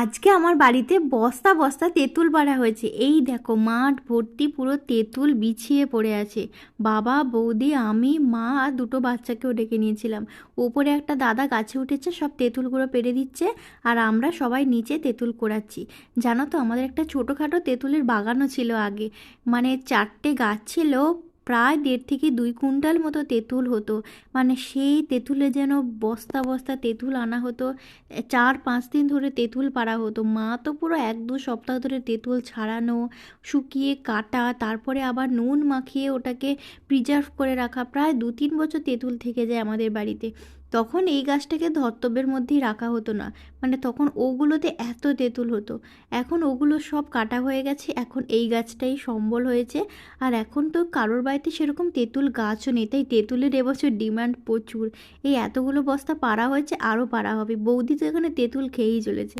আজকে আমার বাড়িতে বস্তা বস্তা তেঁতুল পাড়া হয়েছে। এই দেখো, মাঠ ভর্তি পুরো তেঁতুল বিছিয়ে পড়ে আছে। বাবা, বৌদি, আমি, মা আর দুটো বাচ্চাকেও ডেকে নিয়েছিলাম। ওপরে একটা দাদা গাছে উঠেছে, সব তেঁতুলগুলো পেরে দিচ্ছে আর আমরা সবাই নিচে তেঁতুল কোড়াচ্ছি। জানো তো, আমাদের একটা ছোটোখাটো তেঁতুলের বাগানও ছিল আগে। মানে চারটে গাছ ছিল প্রায় দেড় থেকে দুই কুইন্টাল মতো তেঁতুল হতো। মানে সেই তেঁতুলে যেন বস্তা বস্তা তেঁতুল আনা হতো। চার পাঁচ দিন ধরে তেঁতুল পাড়া হতো। মা তো পুরো এক দু সপ্তাহ ধরে তেঁতুল ছাড়ানো, শুকিয়ে কাটা, তারপরে আবার নুন মাখিয়ে ওটাকে প্রিজার্ভ করে রাখা। প্রায় দু তিন বছর তেঁতুল থেকে যায় আমাদের বাড়িতে। তখন এই গাছটাকে ধর্তব্যের মধ্যেই রাখা হতো না। মানে তখন ওগুলোতে এত তেঁতুল হতো। এখন ওগুলো সব কাটা হয়ে গেছে, এখন এই গাছটাই সম্বল হয়েছে। আর এখন তো কারোর বাড়িতে সেরকম তেঁতুল গাছও নেই, তাই তেঁতুলের এবছর ডিমান্ড প্রচুর। এই এতগুলো বস্তা পাড়া হয়েছে, আরও পাড়া হবে। বৌদি তো এখানে তেঁতুল খেয়েই চলেছে।